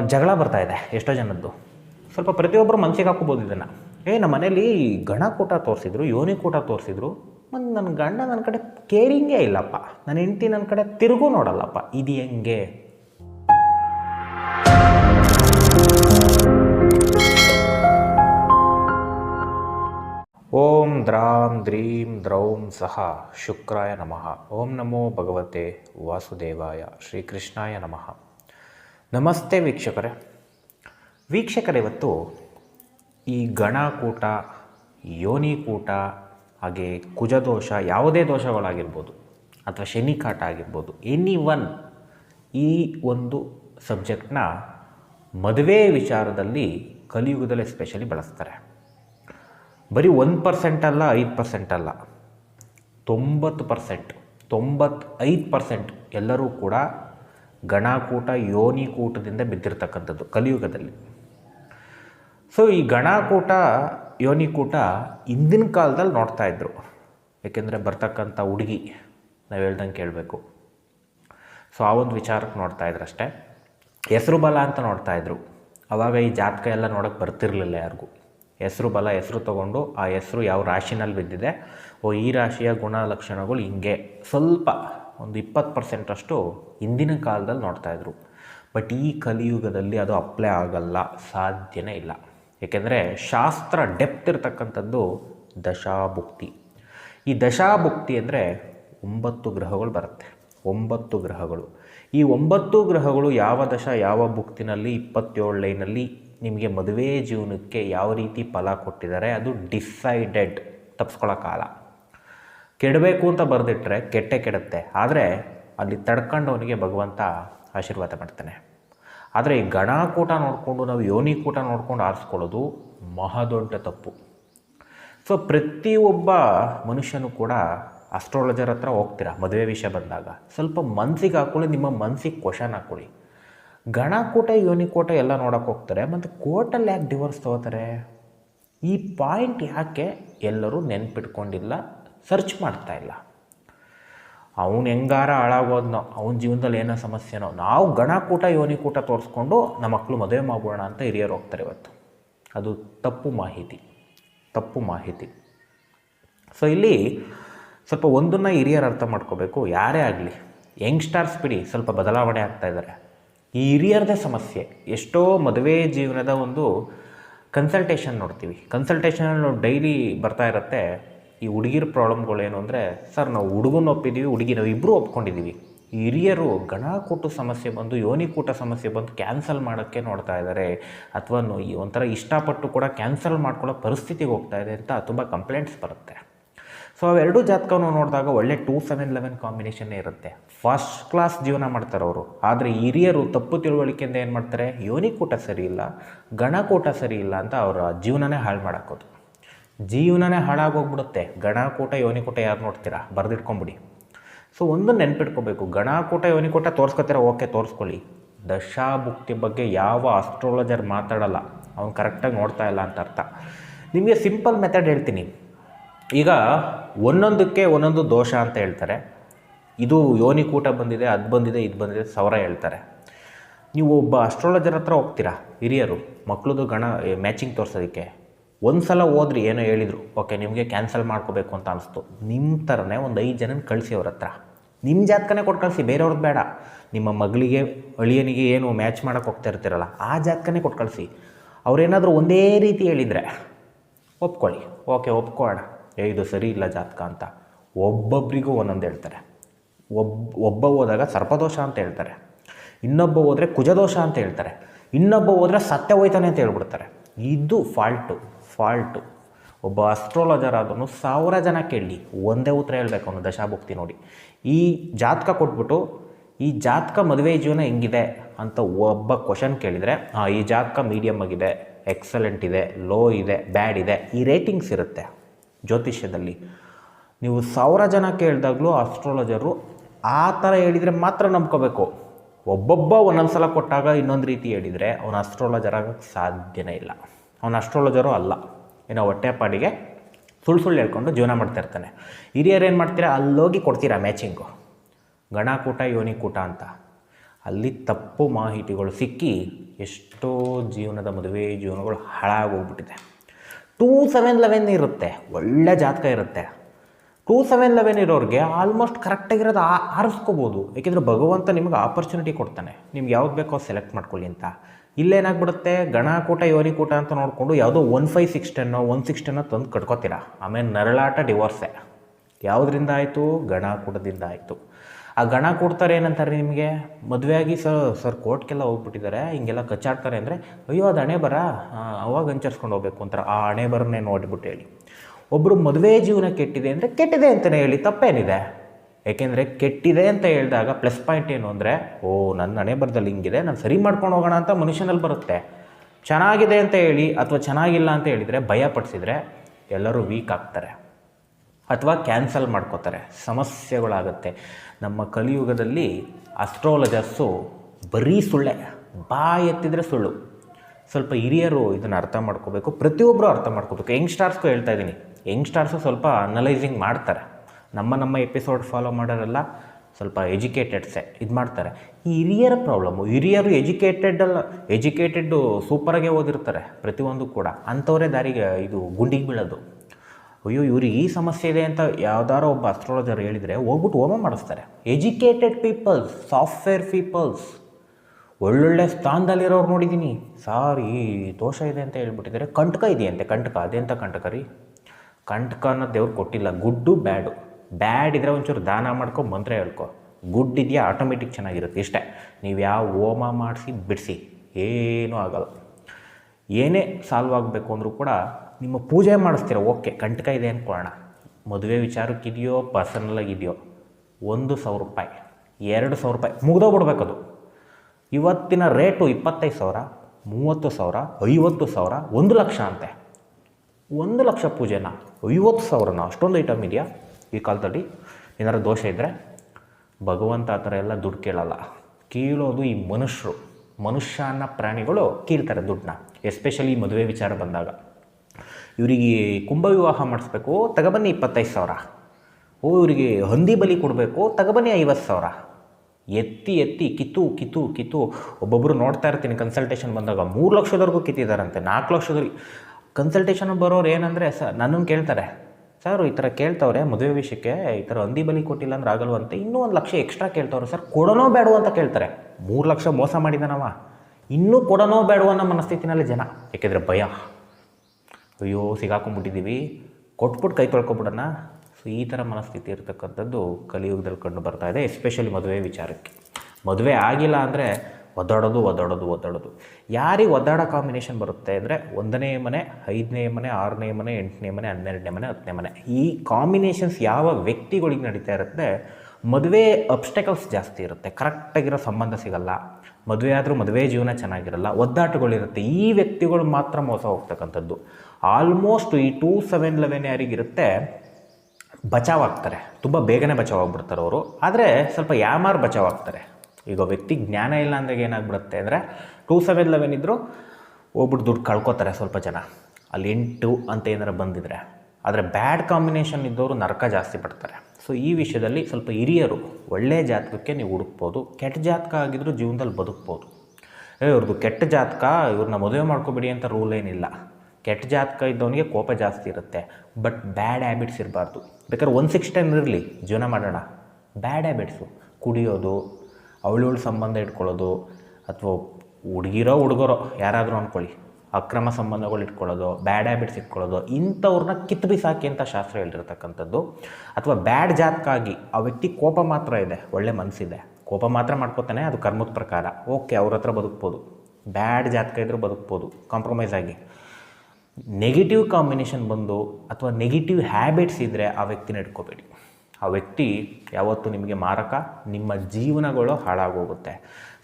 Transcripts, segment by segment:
ಜಗಳ ಬರ್ತಾ ಇದೆ ಎಷ್ಟೋ ಜನದ್ದು. ಸ್ವಲ್ಪ ಪ್ರತಿಯೊಬ್ಬರು ಮನಸ್ಸಿಗೆ ಹಾಕೋಬೋದು ಇದನ್ನು. ಏ, ನಮ್ಮ ಮನೇಲಿ ಗಣಕೂಟ ತೋರಿಸಿದ್ರು ಯೋನಿಕೂಟ ತೋರಿಸಿದ್ರು. ಮತ್ತು ನನ್ನ ಗಂಡ ನನ್ನ ಕಡೆ ಕೇರಿಂಗೇ ಇಲ್ಲಪ್ಪ. ನನ್ನ ಹೆಂಡತಿ ನನ್ನ ಕಡೆ ತಿರುಗೂ ನೋಡಲ್ಲಪ್ಪ. ಇದು ಹೆಂಗೆ? ಓಂ ದ್ರಾಂ ದ್ರೀಂ ದ್ರೌಂ ಸಹ ಶುಕ್ರಾಯ ನಮಃ. ಓಂ ನಮೋ ಭಗವತೆ ವಾಸುದೇವಾಯ ಶ್ರೀಕೃಷ್ಣಾಯ ನಮಃ. ನಮಸ್ತೆ ವೀಕ್ಷಕರೇ. ವೀಕ್ಷಕರೇ, ಇವತ್ತು ಈ ಗಣಕೂಟ, ಯೋನಿಕೂಟ, ಹಾಗೆ ಕುಜದೋಷ ಯಾವುದೇ ದೋಷಗಳಾಗಿರ್ಬೋದು ಅಥವಾ ಶನಿಕಾಟ ಆಗಿರ್ಬೋದು, ಎನಿ ಒನ್ ಈ ಒಂದು ಸಬ್ಜೆಕ್ಟ್ನ ಮದುವೆ ವಿಚಾರದಲ್ಲಿ ಕಲಿಯುಗದಲ್ಲಿ ಎಸ್ಪೆಷಲಿ ಬಳಸ್ತಾರೆ. ಬರೀ ಒಂದು ಪರ್ಸೆಂಟ್ ಅಲ್ಲ, ಐದು ಪರ್ಸೆಂಟ್ ಅಲ್ಲ, ತೊಂಬತ್ತು ಪರ್ಸೆಂಟ್, ತೊಂಬತ್ತೈದು ಪರ್ಸೆಂಟ್ ಎಲ್ಲರೂ ಕೂಡ ಗಣಕೂಟ, ಯೋನಿಕೂಟದಿಂದ ಬಿದ್ದಿರ್ತಕ್ಕಂಥದ್ದು ಕಲಿಯುಗದಲ್ಲಿ. ಸೊ ಈ ಗಣಕೂಟ, ಯೋನಿಕೂಟ ಹಿಂದಿನ ಕಾಲದಲ್ಲಿ ನೋಡ್ತಾ ಇದ್ರು. ಏಕೆಂದರೆ ಬರ್ತಕ್ಕಂಥ ಹುಡುಗಿ, ನಾವು ಹೇಳ್ದಂಗೆ ಕೇಳಬೇಕು. ಸೊ ಆ ಒಂದು ವಿಚಾರಕ್ಕೆ ನೋಡ್ತಾ ಇದ್ರು ಅಷ್ಟೇ. ಹೆಸರು ಬಲ ಅಂತ ನೋಡ್ತಾ ಇದ್ರು. ಆವಾಗ ಈ ಜಾತಕ ಎಲ್ಲ ನೋಡೋಕ್ಕೆ ಬರ್ತಿರಲಿಲ್ಲ ಯಾರಿಗೂ. ಹೆಸರು ಬಲ, ಹೆಸರು ತೊಗೊಂಡು ಆ ಹೆಸರು ಯಾವ ರಾಶಿನಲ್ಲಿ ಬಿದ್ದಿದೆ? ಓ, ಈ ರಾಶಿಯ ಗುಣ ಲಕ್ಷಣಗಳು ಹಿಂಗೆ. ಸ್ವಲ್ಪ ಒಂದು ಇಪ್ಪತ್ತು ಪರ್ಸೆಂಟಷ್ಟು ಹಿಂದಿನ ಕಾಲದಲ್ಲಿ ನೋಡ್ತಾಯಿದ್ರು ಬಟ್ ಈ ಕಲಿಯುಗದಲ್ಲಿ ಅದು ಅಪ್ಲೈ ಆಗಲ್ಲ, ಸಾಧ್ಯನೇ ಇಲ್ಲ. ಏಕೆಂದರೆ ಶಾಸ್ತ್ರ ಡೆಪ್ತ್ ಇರತಕ್ಕಂಥದ್ದು ದಶಾಭುಕ್ತಿ. ಈ ದಶಾಭುಕ್ತಿ ಅಂದರೆ ಒಂಬತ್ತು ಗ್ರಹಗಳು ಬರುತ್ತೆ. ಒಂಬತ್ತು ಗ್ರಹಗಳು. ಈ ಒಂಬತ್ತು ಗ್ರಹಗಳು ಯಾವ ದಶ, ಯಾವ ಭುಕ್ತಿನಲ್ಲಿ ಇಪ್ಪತ್ತೇಳು ಲೈನಲ್ಲಿ ನಿಮಗೆ ಮದುವೆ ಜೀವನಕ್ಕೆ ಯಾವ ರೀತಿ ಫಲ ಕೊಟ್ಟಿದ್ದಾರೆ, ಅದು ಡಿಸೈಡೆಡ್ ತಪ್ಸ್ಕೊಳ್ಳೋಕ್ಕಾಗಲ್ಲ ಕೆಡಬೇಕು ಅಂತ ಬರೆದಿಟ್ರೆ ಕೆಟ್ಟೆ ಕೆಡುತ್ತೆ. ಆದರೆ ಅಲ್ಲಿ ತಡ್ಕೊಂಡವನಿಗೆ ಭಗವಂತ ಆಶೀರ್ವಾದ ಮಾಡ್ತಾನೆ. ಆದರೆ ಈ ಗಣಕೂಟ ನೋಡಿಕೊಂಡು ನಾವು ಯೋನಿ ಕೂಟ ನೋಡಿಕೊಂಡು ಆರಿಸ್ಕೊಳ್ಳೋದು ಮಹಾದೊಡ್ಡ ತಪ್ಪು. ಸೊ ಪ್ರತಿಯೊಬ್ಬ ಮನುಷ್ಯನೂ ಕೂಡ ಅಸ್ಟ್ರಾಲಜರ್ ಹತ್ರ ಹೋಗ್ತೀರಾ? ಮದುವೆ ವಿಷಯ ಬಂದಾಗ. ಸ್ವಲ್ಪ ಮನಸ್ಸಿಗೆ ಹಾಕ್ಕೊಳ್ಳಿ ನಿಮ್ಮ ಮನಸ್ಸಿಗೆ ಕ್ವಶನ್ ಹಾಕ್ಕೊಳ್ಳಿ ಗಣಕೂಟ, ಯೋನಿಕೂಟ ಎಲ್ಲ ನೋಡೋಕೆ ಹೋಗ್ತಾರೆ, ಮತ್ತು ಕೋಟಲ್ಲಿ ಯಾಕೆ ಡಿವೋರ್ಸ್ ತೊಗೋತಾರೆ? ಈ ಪಾಯಿಂಟ್ ಯಾಕೆ ಎಲ್ಲರೂ ನೆನ್ಪಿಟ್ಕೊಂಡಿಲ್ಲ? ಸರ್ಚ್ ಮಾಡ್ತಾ ಇಲ್ಲ. ಅವನು ಹೆಂಗಾರ ಹಾಳಾಗೋದ್ನೋ, ಅವನ ಜೀವನದಲ್ಲಿ ಏನೋ ಸಮಸ್ಯೆನೋ, ನಾವು ಗಣಕೂಟ, ಯೋನಿಕೂಟ ತೋರಿಸ್ಕೊಂಡು ನಮ್ಮ ಮಕ್ಕಳು ಮದುವೆ ಮಾಡೋಣ ಅಂತ ಹಿರಿಯರು ಹೋಗ್ತಾರೆ ಇವತ್ತು. ಅದು ತಪ್ಪು ಮಾಹಿತಿ ತಪ್ಪು ಮಾಹಿತಿ. ಸೊ ಇಲ್ಲಿ ಸ್ವಲ್ಪ ಒಂದನ್ನು ಹಿರಿಯರು ಅರ್ಥ ಮಾಡ್ಕೋಬೇಕು, ಯಾರೇ ಆಗಲಿ. ಯಂಗ್ಸ್ಟಾರ್ಸ್ ಬಿಡಿ, ಸ್ವಲ್ಪ ಬದಲಾವಣೆ ಆಗ್ತಾ ಇದ್ದಾರೆ ಈ ಹಿರಿಯರದೇ ಸಮಸ್ಯೆ, ಎಷ್ಟೋ ಮದುವೆ ಜೀವನದ ಒಂದು ಕನ್ಸಲ್ಟೇಷನ್ ನೋಡ್ತೀವಿ. ಕನ್ಸಲ್ಟೇಷನಲ್ಲಿ ಡೈಲಿ ಬರ್ತಾ ಇರುತ್ತೆ ಈ ಹುಡುಗಿರ ಪ್ರಾಬ್ಲಮ್ಗಳೇನು ಅಂದರೆ, ಸರ್, ನಾವು ಹುಡುಗನ ಒಪ್ಪಿದ್ದೀವಿ ನಾವು ಇಬ್ಬರು ಒಪ್ಕೊಂಡಿದ್ದೀವಿ ಹಿರಿಯರು ಗಣಕೂಟ ಸಮಸ್ಯೆ ಬಂದು ಯೋನಿಕೂಟ ಸಮಸ್ಯೆ ಬಂದು ಕ್ಯಾನ್ಸಲ್ ಮಾಡೋಕ್ಕೆ ನೋಡ್ತಾ ಇದ್ದಾರೆ ಅಥವಾ ಈ ಒಂಥರ ಇಷ್ಟಪಟ್ಟು ಕೂಡ ಕ್ಯಾನ್ಸಲ್ ಮಾಡ್ಕೊಳ್ಳೋ ಪರಿಸ್ಥಿತಿಗೆ ಹೋಗ್ತಾ ಇದೆ ಅಂತ ತುಂಬ ಕಂಪ್ಲೇಂಟ್ಸ್ ಬರುತ್ತೆ. ಸೊ, ಅವೆರಡೂ ಜಾತಕವನ್ನು ನೋಡಿದಾಗ ಒಳ್ಳೆ ಟೂ ಸೆವೆನ್ ಲೆವೆನ್ ಕಾಂಬಿನೇಷನ್ನೇ ಇರುತ್ತೆ. ಫಸ್ಟ್ ಕ್ಲಾಸ್ ಜೀವನ ಮಾಡ್ತಾರೆ ಅವರು. ಆದರೆ ಹಿರಿಯರು ತಪ್ಪು ತಿಳುವಳಿಕೆಯಿಂದ ಏನು ಮಾಡ್ತಾರೆ? ಯೋನಿಕೂಟ ಸರಿ ಇಲ್ಲ ಗಣಕೂಟ ಸರಿ ಇಲ್ಲ ಅಂತ ಅವರ ಜೀವನನೇ ಹಾಳು ಮಾಡಾಕೋದು ಜೀವನನೇ ಹಾಳಾಗೋಗ್ಬಿಡುತ್ತೆ. ಗಣಕೂಟ, ಯೋನಿಕೂಟ ಯಾರು ನೋಡ್ತೀರಾ? ಬರೆದಿಟ್ಕೊಂಬಿಡಿ. ಸೊ ಒಂದು ನೆನ್ಪಿಟ್ಕೋಬೇಕು. ಗಣಕೂಟ, ಯೋನಿಕೂಟ ತೋರಿಸ್ಕೊತೀರ? ಓಕೆ ತೋರಿಸ್ಕೊಳ್ಳಿ. ದಶಾಭುಕ್ತಿ ಬಗ್ಗೆ ಯಾವ ಅಸ್ಟ್ರಾಲಜರ್ ಮಾತಾಡಲ್ಲ. ಅವ್ನು ಕರೆಕ್ಟಾಗಿ ನೋಡ್ತಾ ಇಲ್ಲ ಅಂತ ಅರ್ಥ. ನಿಮಗೆ ಸಿಂಪಲ್ ಮೆಥಡ್ ಹೇಳ್ತೀನಿ. ಈಗ ಒಂದೊಂದಕ್ಕೆ ಒಂದೊಂದು ದೋಷ ಅಂತ ಹೇಳ್ತಾರೆ. ಇದು ಯೋನಿಕೂಟ ಬಂದಿದೆ, ಅದು ಬಂದಿದೆ, ಇದು ಬಂದಿದೆ ಸೌರ ಹೇಳ್ತಾರೆ. ನೀವು ಒಬ್ಬ ಅಸ್ಟ್ರಾಲಜರ್ ಹತ್ರ ಹೋಗ್ತೀರಾ? ಹಿರಿಯರು ಮಕ್ಕಳದು ಗಣ ಮ್ಯಾಚಿಂಗ್ ತೋರಿಸೋದಕ್ಕೆ. ಒಂದು ಸಲ ಹೋದ್ರಿ ಏನೋ ಹೇಳಿದರು, ಓಕೆ, ನಿಮಗೆ ಕ್ಯಾನ್ಸಲ್ ಮಾಡ್ಕೋಬೇಕು ಅಂತ ಅನಿಸ್ತು. ನಿಮ್ಮ ಥರನೇ ಒಂದು ಐದು ಜನನ ಕಳಿಸಿ ಅವ್ರ ಹತ್ರ. ನಿಮ್ಮ ಜಾತಕನೇ ಕೊಟ್ಟು ಕಳಿಸಿ ಬೇರೆಯವ್ರದ್ದು ಬೇಡ. ನಿಮ್ಮ ಮಗಳಿಗೆ, ಅಳಿಯನಿಗೆ ಏನು ಮ್ಯಾಚ್ ಮಾಡೋಕೆ ಹೋಗ್ತಾ ಇರ್ತೀರಲ್ಲ, ಆ ಜಾತಕನೇ ಕೊಟ್ಟು ಕಳಿಸಿ. ಅವ್ರೇನಾದರೂ ಒಂದೇ ರೀತಿ ಹೇಳಿದರೆ, ಒಪ್ಕೊಳ್ಳಿ, ಓಕೆ ಒಪ್ಕೊಳ್ಳೋಣ ಏ, ಇದು ಸರಿ ಇಲ್ಲ ಜಾತಕ ಅಂತ ಒಬ್ಬೊಬ್ಬರಿಗೂ ಒಂದೊಂದು ಹೇಳ್ತಾರೆ. ಒಬ್ಬ ಒಬ್ಬ ಹೋದಾಗ ಸರ್ಪದೋಷ ಅಂತ ಹೇಳ್ತಾರೆ. ಇನ್ನೊಬ್ಬ ಹೋದರೆ ಕುಜದೋಷ ಅಂತ ಹೇಳ್ತಾರೆ. ಇನ್ನೊಬ್ಬ ಹೋದರೆ ಸತ್ಯ ಹೋಯ್ತಾನೆ ಅಂತ ಹೇಳ್ಬಿಡ್ತಾರೆ. ಇದು ಫಾಲ್ಟು ಫಾಲ್ಟು ಒಬ್ಬ ಅಸ್ಟ್ರಾಲಜರ್ ಆದನು ಸಾವಿರ ಜನ ಕೇಳಿ, ಒಂದೇ ಉತ್ತರ ಹೇಳಬೇಕು ಅವನು ದಶಾಭುಕ್ತಿ ನೋಡಿ. ಈ ಜಾತಕ ಕೊಟ್ಬಿಟ್ಟು, ಈ ಜಾತಕ ಮದುವೆ ಜೀವನ ಹೆಂಗಿದೆ ಅಂತ ಒಬ್ಬ ಕ್ವಶನ್ ಕೇಳಿದರೆ ಈ ಜಾತಕ ಮೀಡಿಯಮ್ ಆಗಿದೆ ಎಕ್ಸಲೆಂಟ್ ಇದೆ ಲೋ ಇದೆ ಬ್ಯಾಡ್ ಇದೆ, ಈ ರೇಟಿಂಗ್ಸ್ ಇರುತ್ತೆ ಜ್ಯೋತಿಷ್ಯದಲ್ಲಿ. ನೀವು ಸಾವಿರ ಜನ ಕೇಳಿದಾಗಲೂ ಅಸ್ಟ್ರಾಲಜರು ಆ ಥರ ಹೇಳಿದರೆ ಮಾತ್ರ ನಂಬ್ಕೋಬೇಕು. ಒಬ್ಬೊಬ್ಬ ಒಂದೊಂದು ಸಲ ಕೊಟ್ಟಾಗ ಇನ್ನೊಂದು ರೀತಿ ಹೇಳಿದರೆ ಅವನು ಅಸ್ಟ್ರಾಲಜರ್ ಆಗೋಕ್ಕೆ ಸಾಧ್ಯನೇ ಇಲ್ಲ. ಅವನು ಅಸ್ಟ್ರಾಲಜರು ಅಲ್ಲ. ಏನೋ ಹೊಟ್ಟೆಪಾಡಿಗೆ ಸುಳ್ಳು ಸುಳ್ಳು ಹೇಳ್ಕೊಂಡು ಜೀವನ ಮಾಡ್ತಾ ಇರ್ತಾನೆ. ಹಿರಿಯರು ಏನು ಮಾಡ್ತೀರಾ? ಅಲ್ಲೋಗಿ ಕೊಡ್ತೀರಾ ಮ್ಯಾಚಿಂಗು ಗಣಕೂಟ ಯೋನಿಕೂಟ ಅಂತ. ಅಲ್ಲಿ ತಪ್ಪು ಮಾಹಿತಿಗಳು ಸಿಕ್ಕಿ ಎಷ್ಟೋ ಜೀವನದ ಮದುವೆ ಜೀವನಗಳು ಹಾಳಾಗೋಗ್ಬಿಟ್ಟಿದೆ. ಟೂ ಸೆವೆನ್ ಲೆವೆನ್ ಇರುತ್ತೆ. ಒಳ್ಳೆ ಜಾತಕ ಇರುತ್ತೆ. ಟೂ ಸೆವೆನ್ ಲೆವೆನ್ ಇರೋರಿಗೆ ಆಲ್ಮೋಸ್ಟ್ ಕರೆಕ್ಟಾಗಿರೋದು ಆ ಆರಿಸ್ಕೋಬೋದು. ಏಕೆಂದರೆ ಭಗವಂತ ನಿಮಗೆ ಆಪರ್ಚುನಿಟಿ ಕೊಡ್ತಾನೆ. ನಿಮ್ಗೆ ಯಾವ್ದು ಬೇಕೋ ಸೆಲೆಕ್ಟ್ ಮಾಡ್ಕೊಳ್ಳಿ ಅಂತ. ಇಲ್ಲೇನಾಗ್ಬಿಡುತ್ತೆ? ಗಣಕೂಟ, ಯೋನಿಕೂಟ ಅಂತ ನೋಡಿಕೊಂಡು ಯಾವುದೋ ಒನ್ ಫೈ ಸಿಕ್ಸ್ ಟೆನ್ನೋ ಒನ್ ಸಿಕ್ಸ್ ಟೆನ್ನೋ ತಂದು ಕಟ್ಕೋತೀರಾ? ಆಮೇಲೆ ನರಳಾಟ ಡಿವೋರ್ಸೆ ಯಾವುದರಿಂದ ಆಯಿತು? ಗಣಕೂಟದಿಂದ ಆಯಿತು. ಆ ಗಣ ಕೊಡ್ತಾರೆ ಏನಂತಾರೆ ನಿಮಗೆ? ಮದುವೆಯಾಗಿ ಸರ್ ಸರ್ ಕೋರ್ಟ್ಗೆಲ್ಲ ಹೋಗ್ಬಿಟ್ಟಿದ್ದಾರೆ. ಹಿಂಗೆಲ್ಲ ಕಚ್ಚಾಡ್ತಾರೆ ಅಂದರೆ, ಅಯ್ಯೋ, ಅದು ಹಣೆ ಬರ? ಅವಾಗ ಅಂಚರ್ಸ್ಕೊಂಡು ಹೋಗ್ಬೇಕು ಅಂತಾರೆ ಆ ಹಣೆ ಬರನ್ನೇ ನೋಡಿಬಿಟ್ಟು ಹೇಳಿ. ಒಬ್ಬರು ಮದುವೆ ಜೀವನ ಕೆಟ್ಟಿದೆ ಅಂದರೆ ಕೆಟ್ಟಿದೆ ಅಂತಲೇ ಹೇಳಿ, ತಪ್ಪೇನಿದೆ. ಏಕೆಂದರೆ ಕೆಟ್ಟಿದೆ ಅಂತ ಹೇಳಿದಾಗ ಪ್ಲಸ್ ಪಾಯಿಂಟ್ ಏನು ಅಂದರೆ, ಓ ನನ್ನ ಹಣೆ ಬರದಲ್ಲಿ ಹಿಂಗಿದೆ, ನಾನು ಸರಿ ಮಾಡ್ಕೊಂಡು ಹೋಗೋಣ ಅಂತ ಮನುಷ್ಯನಲ್ಲಿ ಬರುತ್ತೆ. ಚೆನ್ನಾಗಿದೆ ಅಂತ ಹೇಳಿ ಅಥವಾ ಚೆನ್ನಾಗಿಲ್ಲ ಅಂತ ಹೇಳಿದರೆ ಭಯ ಪಡಿಸಿದರೆ ಎಲ್ಲರೂ ವೀಕ್ ಆಗ್ತಾರೆ. ಅಥವಾ ಕ್ಯಾನ್ಸಲ್ ಮಾಡ್ಕೋತಾರೆ. ಸಮಸ್ಯೆಗಳಾಗುತ್ತೆ. ನಮ್ಮ ಕಲಿಯುಗದಲ್ಲಿ ಅಸ್ಟ್ರಾಲಜರ್ಸು ಬರೀ ಸುಳ್ಳೆ ಬಾ ಎತ್ತಿದ್ರೆ ಸುಳ್ಳು. ಸ್ವಲ್ಪ ಹಿರಿಯರು ಇದನ್ನು ಅರ್ಥ ಮಾಡ್ಕೋಬೇಕು ಪ್ರತಿಯೊಬ್ಬರು ಅರ್ಥ ಮಾಡ್ಕೋಬೇಕು. ಯಂಗ್ ಸ್ಟಾರ್ಸ್ಗೂ ಹೇಳ್ತಾ ಇದ್ದೀನಿ. ಯಂಗ್ ಸ್ಟಾರ್ಸು ಸ್ವಲ್ಪ ಅನಲೈಸಿಂಗ್ ಮಾಡ್ತಾರೆ. ನಮ್ಮ ನಮ್ಮ ಎಪಿಸೋಡ್ ಫಾಲೋ ಮಾಡೋರೆಲ್ಲ ಸ್ವಲ್ಪ ಎಜುಕೇಟೆಡ್ಸೆ ಇದು ಮಾಡ್ತಾರೆ. ಈ ಹಿರಿಯರ ಪ್ರಾಬ್ಲಮ್ಮು ಹಿರಿಯರು ಎಜುಕೇಟೆಡ್ ಅಲ್ಲ ಎಜುಕೇಟೆಡ್ಡು ಸೂಪರಾಗೆ ಓದಿರ್ತಾರೆ, ಪ್ರತಿಯೊಂದು ಕೂಡ. ಅಂಥವರೇ ದಾರಿಗೆ ಇದು ಗುಂಡಿಗೆ ಬೀಳೋದು. ಅಯ್ಯೋ ಇವ್ರಿಗೆ ಈ ಸಮಸ್ಯೆ ಇದೆ ಅಂತ ಯಾವ್ದಾರೋ ಒಬ್ಬ ಅಸ್ಟ್ರಾಲಜರ್ ಹೇಳಿದರೆ ಹೋಗ್ಬಿಟ್ಟು ಹೋಮ ಮಾಡಿಸ್ತಾರೆ. ಎಜುಕೇಟೆಡ್ ಪೀಪಲ್ಸ್ ಸಾಫ್ಟ್ವೇರ್ ಪೀಪಲ್ಸ್ ಒಳ್ಳೊಳ್ಳೆ ಸ್ಥಾನದಲ್ಲಿರೋರು ನೋಡಿದ್ದೀನಿ ಸಾರ್, ಈ ದೋಷ ಇದೆ ಅಂತ ಹೇಳ್ಬಿಟ್ಟಿದ್ದಾರೆ. ಕಂಟಕ ಇದೆಯಂತೆ, ಕಂಟಕ ಅದೆಂಥ ಕಂಟಕ ರೀ? ಕಂಟಕ ಅನ್ನೋ ದೇವ್ರು ಕೊಟ್ಟಿಲ್ಲ, ಗುಡ್ಡು ಬ್ಯಾಡು. ಬ್ಯಾಡ್ ಇದ್ರೆ ಒಂಚೂರು ದಾನ ಮಾಡ್ಕೊ, ಮಂತ್ರ ಹೇಳ್ಕೊ. ಗುಡ್ ಇದೆಯಾ ಆಟೋಮೆಟಿಕ್ ಚೆನ್ನಾಗಿರುತ್ತೆ. ಇಷ್ಟೇ. ನೀವು ಯಾವ ಹೋಮ ಮಾಡಿಸಿ, ಬಿಡಿಸಿ. ಏನೂ ಆಗಲ್ಲ. ಏನೇ ಸಾಲ್ವ್ ಆಗಬೇಕು ಅಂದರೂ ಕೂಡ ನಿಮ್ಮ ಪೂಜೆ ಮಾಡಿಸ್ತೀರ, ಓಕೆ. ಕಂಟಕ ಇದೆ ಅಂದ್ಕೊಳ್ಳೋಣ ಮದುವೆ ವಿಚಾರಕ್ಕಿದೆಯೋ ಪರ್ಸನಲಾಗಿದೆಯೋ ಒಂದು ಸಾವಿರ ರೂಪಾಯಿ. ಎರಡು ಸಾವಿರ ರೂಪಾಯಿ. ಮುಗ್ದೋಗ್ಬಿಡ್ಬೇಕದು ಇವತ್ತಿನ ರೇಟು ಇಪ್ಪತ್ತೈದು ಸಾವಿರ, ಮೂವತ್ತು ಸಾವಿರ, ಐವತ್ತು ಸಾವಿರ, ಒಂದು ಲಕ್ಷ ಅಂತೆ. ಒಂದು ಲಕ್ಷ ಪೂಜೆನ? ಐವತ್ತು ಸಾವಿರನ? ಅಷ್ಟೊಂದು ಐಟಮ್ ಇದೆಯಾ? ಈ ಕಾಲದಲ್ಲಿ ಏನಾದ್ರು ದೋಷ ಇದ್ದರೆ ಭಗವಂತ ಆ ಥರ ಎಲ್ಲ ದುಡ್ಡು ಕೇಳಲ್ಲ. ಕೀಳೋದು ಈ ಮನುಷ್ಯರು. ಮನುಷ್ಯ ಅನ್ನೋ ಪ್ರಾಣಿಗಳು ಕೀಳ್ತಾರೆ ದುಡ್ಡನ್ನ ಎಸ್ಪೆಷಲಿ ಮದುವೆ ವಿಚಾರ ಬಂದಾಗ. ಇವರಿಗೆ ಕುಂಭ ವಿವಾಹ ಮಾಡಿಸ್ಬೇಕು, ತಗೊಬನ್ನಿ ಇಪ್ಪತ್ತೈದು ಸಾವಿರ. ಓ, ಇವರಿಗೆ ಹಂದಿ ಬಲಿ ಕೊಡಬೇಕು, ತಗೊಬನ್ನಿ ಐವತ್ತು ಸಾವಿರ. ಎತ್ತಿ ಎತ್ತಿ, ಕಿತ್ತು ಕಿತ್ತು ಕಿತ್ತು. ಒಬ್ಬೊಬ್ಬರು ನೋಡ್ತಾ ಇರ್ತೀನಿ ಕನ್ಸಲ್ಟೇಷನ್ ಬಂದಾಗ ಮೂರು ಲಕ್ಷದವರೆಗೂ ಕಿತ್ತಿದ್ದಾರಂತೆ ನಾಲ್ಕು ಲಕ್ಷದವ್ರಿಗೆ. ಕನ್ಸಲ್ಟೇಷನ್ ಬರೋರು ಏನಂದರೆ ಸ, ನನ್ನನ್ನು ಕೇಳ್ತಾರೆ. ಸರ್ ಈ ಥರ ಕೇಳ್ತವ್ರೆ, ಮದುವೆ ವಿಷಯಕ್ಕೆ ಈ ಥರ ಹಂದಿ ಬಲಿ ಕೊಟ್ಟಿಲ್ಲ ಅಂದ್ರೆ ಆಗಲ್ವಂತೆ ಇನ್ನೂ ಒಂದು ಲಕ್ಷ ಎಕ್ಸ್ಟ್ರಾ ಕೇಳ್ತವ್ರೆ. ಸರ್, ಕೊಡೋನೋ ಬೇಡವೋ ಅಂತ ಕೇಳ್ತಾರೆ. ಮೂರು ಲಕ್ಷ ಮೋಸ ಮಾಡಿದಾನವ. ಇನ್ನೂ ಕೊಡೋನೋ ಬೇಡವೋ ಅನ್ನೋ ಮನಸ್ಥಿತಿನಲ್ಲಿ ಜನ. ಯಾಕೆಂದರೆ ಭಯ. ಅಯ್ಯೋ, ಸಿಗಾಕೊಂಡ್ಬಿಟ್ಟಿದ್ದೀವಿ. ಕೊಟ್ಬಿಟ್ಟು ಕೈ ತೊಳ್ಕೊಬಿಡೋಣ. ಸೊ ಈ ಥರ ಮನಸ್ಥಿತಿ ಇರ್ತಕ್ಕಂಥದ್ದು ಕಲಿಯುಗದಲ್ಲಿ ಕಂಡು ಬರ್ತಾ ಇದೆ ಎಸ್ಪೆಷಲಿ ಮದುವೆ ವಿಚಾರಕ್ಕೆ. ಮದುವೆ ಆಗಿಲ್ಲ ಅಂದರೆ ಒದ್ದಾಡೋದು ಒದ್ದಾಡೋದು ಒದ್ದಾಡೋದು. ಯಾರಿಗೆ ಒದ್ದಾಡೋ ಕಾಂಬಿನೇಷನ್ ಬರುತ್ತೆ ಅಂದರೆ ಒಂದನೇ ಮನೆ, ಐದನೇ ಮನೆ, ಆರನೇ ಮನೆ, ಎಂಟನೇ ಮನೆ, ಹನ್ನೆರಡನೇ ಮನೆ, ಹತ್ತನೇ ಮನೆ. ಈ ಕಾಂಬಿನೇಷನ್ಸ್ ಯಾವ ವ್ಯಕ್ತಿಗಳಿಗೆ ನಡೀತಾ ಇರುತ್ತೆ, ಮದುವೆ ಅಬ್ಸ್ಟೆಕಲ್ಸ್ ಜಾಸ್ತಿ ಇರುತ್ತೆ. ಕರೆಕ್ಟಾಗಿರೋ ಸಂಬಂಧ ಸಿಗಲ್ಲ. ಮದುವೆ ಆದರೂ ಮದುವೆ ಜೀವನ ಚೆನ್ನಾಗಿರಲ್ಲ. ಒದ್ದಾಟಗಳಿರುತ್ತೆ. ಈ ವ್ಯಕ್ತಿಗಳು ಮಾತ್ರ ಮೋಸ ಹೋಗ್ತಕ್ಕಂಥದ್ದು. ಆಲ್ಮೋಸ್ಟ್ ಈ ಟೂ ಸೆವೆನ್ ಲೆವೆನ್ ಯಾರಿಗಿರುತ್ತೆ ಬಚಾವಾಗ್ತಾರೆ ತುಂಬ ಬೇಗನೆ ಬಚಾವಾಗ್ಬಿಡ್ತಾರೆ ಅವರು. ಆದರೆ ಸ್ವಲ್ಪ ಯಾಮಾರು ಬಚಾವಾಗ್ತಾರೆ ಈಗ ವ್ಯಕ್ತಿ ಜ್ಞಾನ ಇಲ್ಲ ಅಂದಾಗ ಏನಾಗ್ಬಿಡುತ್ತೆ ಅಂದರೆ ಟೂ ಸೆವೆನ್ ಲೆವೆನ್ ಇದ್ದರೂ ಹೋಗ್ಬಿಟ್ಟು ದುಡ್ಡು ಕಳ್ಕೊತಾರೆ ಸ್ವಲ್ಪ ಜನ. ಅಲ್ಲಿ ಎಂಟು ಅಂತ ಏನಾರು ಬಂದಿದ್ರೆ. ಆದರೆ ಬ್ಯಾಡ್ ಕಾಂಬಿನೇಷನ್ ಇದ್ದವರು ನರಕ ಜಾಸ್ತಿ ಪಡ್ತಾರೆ. ಸೊ ಈ ವಿಷಯದಲ್ಲಿ ಸ್ವಲ್ಪ ಹಿರಿಯರು ಒಳ್ಳೆಯ ಜಾತಕಕ್ಕೆ ನೀವು ಹುಡುಕ್ಬೋದು, ಕೆಟ್ಟ ಜಾತಕ ಆಗಿದ್ದರೂ ಜೀವನದಲ್ಲಿ ಬದುಕ್ಬೋದು. ಇವ್ರದ್ದು ಕೆಟ್ಟ ಜಾತಕ ಇವ್ರನ್ನ ಮದುವೆ ಮಾಡ್ಕೊಬೇಡಿ ಅಂತ ರೂಲ್ ಏನಿಲ್ಲ. ಕೆಟ್ಟ ಜಾತಕ ಇದ್ದವನಿಗೆ ಕೋಪ ಜಾಸ್ತಿ ಇರುತ್ತೆ. ಬಟ್ ಬ್ಯಾಡ್ ಹ್ಯಾಬಿಟ್ಸ್ ಇರಬಾರ್ದು. ಬೇಕಾದ್ರೆ ಒನ್ ಸಿಕ್ಸ್ ಟೆನ್ ಇರಲಿ, ಜೀವನ ಮಾಡೋಣ. ಬ್ಯಾಡ್ ಹ್ಯಾಬಿಟ್ಸು ಕುಡಿಯೋದು ಅವಳವಳ ಸಂಬಂಧ ಇಟ್ಕೊಳ್ಳೋದು ಅಥವಾ ಹುಡುಗಿರೋ ಹುಡುಗರೋ ಯಾರಾದರೂ ಅಂದ್ಕೊಳ್ಳಿ ಅಕ್ರಮ ಸಂಬಂಧಗಳು ಇಟ್ಕೊಳ್ಳೋದು ಬ್ಯಾಡ್ ಹ್ಯಾಬಿಟ್ಸ್ ಇಟ್ಕೊಳ್ಳೋದು ಇಂಥವ್ರನ್ನ ಕಿತ್ತು ಬಿಸಾಕಿ ಅಂತ ಶಾಸ್ತ್ರ ಹೇಳಿರ್ತಕ್ಕಂಥದ್ದು ಅಥವಾ ಬ್ಯಾಡ್ ಜಾತಕ ಆಗಿ ಆ ವ್ಯಕ್ತಿ ಕೋಪ ಮಾತ್ರ ಇದೆ, ಒಳ್ಳೆ ಮನಸ್ಸಿದೆ ಕೋಪ ಮಾತ್ರ ಮಾಡ್ಕೋತಾನೆ, ಅದು ಕರ್ಮದ ಪ್ರಕಾರ. ಓಕೆ ಅವ್ರ ಹತ್ರ ಬದುಕ್ಬೋದು. ಬ್ಯಾಡ್ ಜಾತಕ ಇದ್ರೂ ಬದುಕ್ಬೋದು ಕಾಂಪ್ರಮೈಸ್ ಆಗಿ. ನೆಗೆಟಿವ್ ಕಾಂಬಿನೇಷನ್ ಬಂದು ಅಥವಾ ನೆಗೆಟಿವ್ ಹ್ಯಾಬಿಟ್ಸ್ ಇದ್ದರೆ ಆ ವ್ಯಕ್ತಿನ ಇಟ್ಕೋಬೇಡಿ. ಆ ವ್ಯಕ್ತಿ ಯಾವತ್ತು ನಿಮಗೆ ಮಾರಕ, ನಿಮ್ಮ ಜೀವನಗಳು ಹಾಳಾಗೋಗುತ್ತೆ.